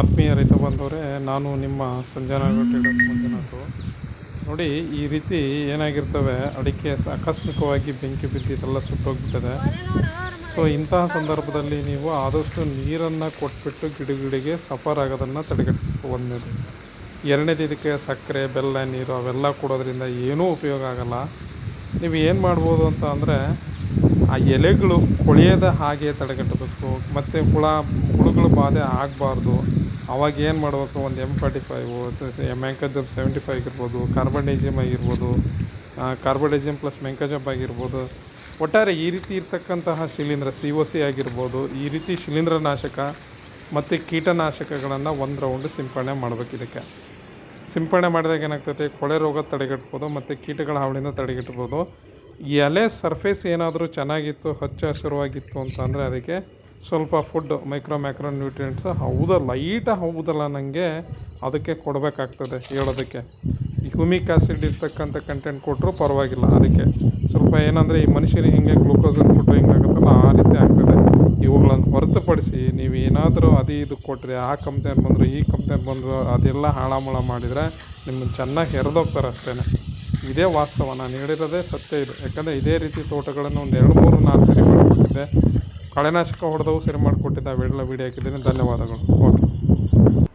ಆತ್ಮೀಯ ರೈತ ಬಂದವರೇ, ನಾನು ನಿಮ್ಮ ಸಂಜನಾ ಟ್ರೇಡರ್ಸ್ ಮಂಜುನಾಥ್. ನೋಡಿ, ಈ ರೀತಿ ಏನಾಗಿರ್ತವೆ, ಅಡಿಕೆ ಆಕಸ್ಮಿಕವಾಗಿ ಬೆಂಕಿ ಬಿದ್ದಿದ್ದೆಲ್ಲ ಸುಟ್ಟೋಗ್ಬಿಟ್ಟಿದೆ. ಸೊ, ಇಂತಹ ಸಂದರ್ಭದಲ್ಲಿ ನೀವು ಆದಷ್ಟು ನೀರನ್ನು ಕೊಟ್ಬಿಟ್ಟು ಗಿಡಗಳಿಗೆ ಸಫರ್ ಆಗೋದನ್ನು ತಡೆಗಟ್ಟಬೇಕು ಒಂದನೇದು. ಎರಡನೇದು ಇದಕ್ಕೆ ಸಕ್ಕರೆ, ಬೆಲ್ಲ, ನೀರು ಅವೆಲ್ಲ ಕೊಡೋದ್ರಿಂದ ಏನೂ ಉಪಯೋಗ ಆಗೋಲ್ಲ. ನೀವು ಏನು ಮಾಡ್ಬೋದು ಅಂತ ಅಂದರೆ, ಆ ಎಲೆಗಳು ಕೊಳೆಯದ ಹಾಗೆ ತಡೆಗಟ್ಟಬೇಕು. ಮತ್ತು ಹುಳ, ಹುಳುಗಳು ಬಾಧೆ ಆಗಬಾರ್ದು. ಅವಾಗ ಏನು ಮಾಡಬೇಕು? ಒಂದು ಎಂ ಫಾರ್ಟಿ ಫೈವು ಮ್ಯಾಂಕಜಬ್ ಸೆವೆಂಟಿ ಫೈವ್ ಆಗಿರ್ಬೋದು ಕಾರ್ಬನ್ಡೈಜಿಯಮ್ ಆಗಿರ್ಬೋದು ಕಾರ್ಬನ್ಡೈಜಿಯಮ್ ಪ್ಲಸ್ ಮೆಂಕಜಬ್ ಆಗಿರ್ಬೋದು. ಒಟ್ಟಾರೆ ಈ ರೀತಿ ಇರ್ತಕ್ಕಂತಹ ಶಿಲೀಂಧ್ರ ಸಿ ಒ ಸಿ ಆಗಿರ್ಬೋದು, ಈ ರೀತಿ ಶಿಲೀಂಧ್ರನಾಶಕ ಮತ್ತು ಕೀಟನಾಶಕಗಳನ್ನು ಒಂದು ರೌಂಡ್ ಸಿಂಪಡಣೆ ಮಾಡಬೇಕು ಇದಕ್ಕೆ. ಸಿಂಪಡಣೆ ಮಾಡಿದಾಗ ಏನಾಗ್ತೈತೆ? ಕೊಳೆ ರೋಗ ತಡೆಗಟ್ಬೋದು ಮತ್ತು ಕೀಟಗಳ ಹಾವಳಿಯಿಂದ ತಡೆಗಟ್ಬೋದು. ಎಲೆ ಸರ್ಫೇಸ್ ಏನಾದರೂ ಚೆನ್ನಾಗಿತ್ತು, ಹಚ್ಚ ಹಸಿರುವಾಗಿತ್ತು ಅಂತಂದರೆ ಅದಕ್ಕೆ ಸ್ವಲ್ಪ ಫುಡ್ ಮೈಕ್ರೋ ಮ್ಯಾಕ್ರೋ ನ್ಯೂಟ್ರಿಯೆಂಟ್ಸ್ ಹೌದಾ ಲೈಟ ಹೌದಲ್ಲ ನನಗೆ ಅದಕ್ಕೆ ಕೊಡಬೇಕಾಗ್ತದೆ, ಹೇಳೋದಕ್ಕೆ. ಈ ಹ್ಯೂಮಿಕ್ ಆ್ಯಸಿಡ್ ಇರ್ತಕ್ಕಂಥ ಕಂಟೆಂಟ್ ಕೊಟ್ಟರು ಪರವಾಗಿಲ್ಲ, ಅದಕ್ಕೆ. ಸ್ವಲ್ಪ ಏನಂದರೆ, ಈ ಮನುಷ್ಯರಿಗೆ ಹಿಂಗೆ ಗ್ಲೂಕೋಸ್ ಕೊಟ್ಟರೆ ಹಿಂಗಾಗುತ್ತಲ್ಲ, ಆ ರೀತಿ ಆಗ್ತದೆ. ಇವುಗಳನ್ನು ಹೊರತುಪಡಿಸಿ ನೀವು ಏನಾದರೂ ಅದು ಇದು ಕೊಟ್ಟರೆ ಆ ಕಂಪ್ನಿಯವ್ರು ಬಂದರು, ಈ ಕಂಪ್ನಿಯವ್ರು ಬಂದರು, ಅದೆಲ್ಲ ಹಾಳಾಮಳ ಮಾಡಿದರೆ ನಿಮ್ಮನ್ನು ಚೆನ್ನಾಗಿ ಹೆರಿದೋಗ್ತಾರೆ ಅಷ್ಟೇ ಇದೇ ವಾಸ್ತವ, ನಾನು ಹೇಳಿರೋದೇ ಸತ್ಯ ಇದು. ಯಾಕಂದರೆ ಇದೇ ರೀತಿ ತೋಟಗಳನ್ನು ಒಂದು ಎರಡು ಮೂರು ನಾಲ್ಕು ಸರಿ ಮಾಡಿಕೊಟ್ಟಿದ್ದೆ ಕಳೆನಾಶಕ ಹೊಡೆದವು ಸರಿ ಮಾಡಿಕೊಟ್ಟಿದ್ದ ಅವೆಲ್ಲ ವೀಡಿಯೋ ಹಾಕಿದ್ದೀನಿ. ಧನ್ಯವಾದಗಳು. ಓಕೆ.